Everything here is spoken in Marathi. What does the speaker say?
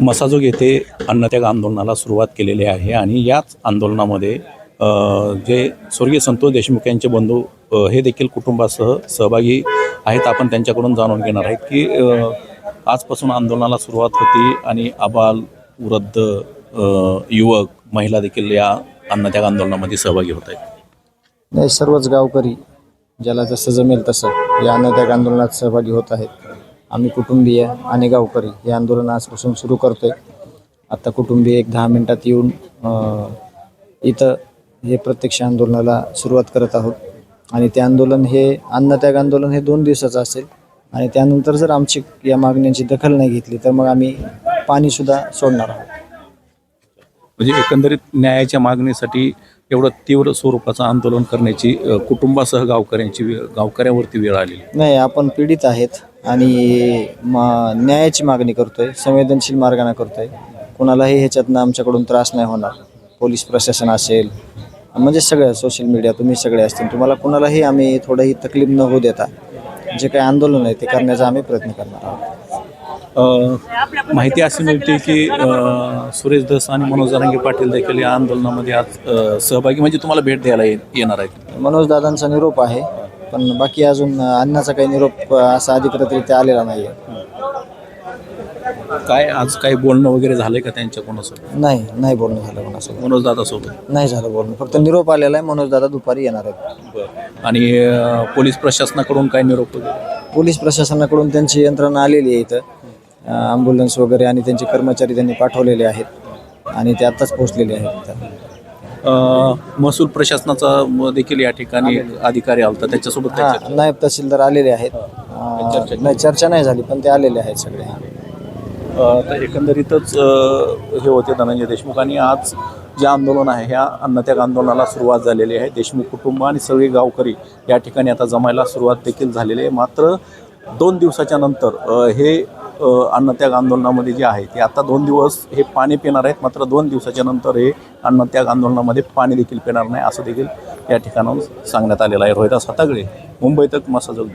मसाजोग येथे अन्नत्याग आंदोलनाला सुरुवात केलेली आहे आणि याच आंदोलनामध्ये जे स्वर्गीय संतोष देशमुख यांचे बंधू हे देखील कुटुंबासह सहभागी आहेत. आपण त्यांच्याकडून जाणून घेणार आहेत की आजपासून आंदोलनाला सुरुवात होती आणि आबाल वृद्ध युवक महिला देखील या अन्नत्याग आंदोलनामध्ये सहभागी होत आहेत. नाही सर्वच गावकरी ज्याला जसं जमेल तसं या अन्नत्याग आंदोलनात सहभागी होत आहेत. आम्ही कुटुंबीय आणि गावकरी हे आंदोलन आजपासून सुरू करतोय. आता कुटुंबीय एक दहा मिनिटात येऊन इथं हे प्रत्यक्ष आंदोलनाला सुरुवात करत आहोत. आणि ते आंदोलन हे अन्नत्याग आंदोलन हे दोन दिवसाचं असेल. आणि त्यानंतर जर आमची या मागण्यांची दखल नाही घेतली तर मग आम्ही पाणीसुद्धा सोडणार आहोत. म्हणजे एकंदरीत न्यायाच्या मागणीसाठी एवढं तीव्र स्वरूपाचं आंदोलन करण्याची कुटुंबासह गावकऱ्यांची वेळ गावकऱ्यावरती वेळ आहे. नाही आपण पीडित आहेत. आणि मा न्यायाची मागणी करतोय संवेदनशील मार्गाने करतोय. कुणालाही ह्याच्यातनं आमच्याकडून त्रास नाही होणार. पोलीस प्रशासन असेल म्हणजे सगळं सोशल मीडिया तुम्ही सगळे असतील. तुम्हाला कुणालाही आम्ही थोडंही तकलीफ न होऊ देता जे काही आंदोलन आहे ते करण्याचा आम्ही प्रयत्न करणार आहोत. माहिती अशी मिळते की सुरेश धस आणि मनोज जरांगे पाटील देखील या आंदोलनामध्ये आज सहभागी म्हणजे तुम्हाला भेट द्यायला येणार आहेत. मनोज दादांचा निरोप आहे. पण बाकी अजून अन्नाचा काही निरोप असा अधिकृतरित्या आलेला नाही काय आज काही बोलणं वगैरे झालंय का त्यांच्या कोणासोबत? नाही नाही बोलणं झालं कोणासोबत. मनोज दादासोबत? नाही झालं बोलणं. फक्त निरोप आलेला आहे मनोज दादा दुपारी येणार आहेत. आणि अ, पोलीस प्रशासनाकडून काय निरोप वगैरे? पोलीस प्रशासनाकडून त्यांची यंत्रणा आलेली आहे इथं. ॲम्ब्युलन्स वगैरे आणि त्यांचे कर्मचारी त्यांनी पाठवलेले आहेत आणि ते आत्ताच पोहोचलेले आहेत. इथं. महसूल प्रशासनाचा देखील या ठिकाणी अधिकारी आलता त्याच्यासोबत त्यांच्या- नायब तहसीलदार आलेले आहेत. अं, नाही चर्चा नाही झाली पण ते आलेले आहेत सगळे. अ, तर एकंदरीतच अ, हे होते धनंजय देशमुख आणि आज जे आंदोलन आहे ह्या अन्नत्याग आंदोलनाला सुरुवात झालेली आहे. देशमुख कुटुंब आणि सगळे गावकरी या ठिकाणी आता जमायला सुरुवात देखील झालेली आहे. मात्र दोन दिवसाच्या नंतर अ, हे अन्नत्याग आंदोलनामध्ये जे आहे ते आता दोन दिवस हे पाणी पिणार आहेत. मात्र दोन दिवसाच्या नंतर हे अन्नत्याग आंदोलनामध्ये पाणी देखील पिणार नाही असं देखील या ठिकाणाहून सांगण्यात आलेलं आहे. रोहिदास हातागळे मुंबई मसाजोग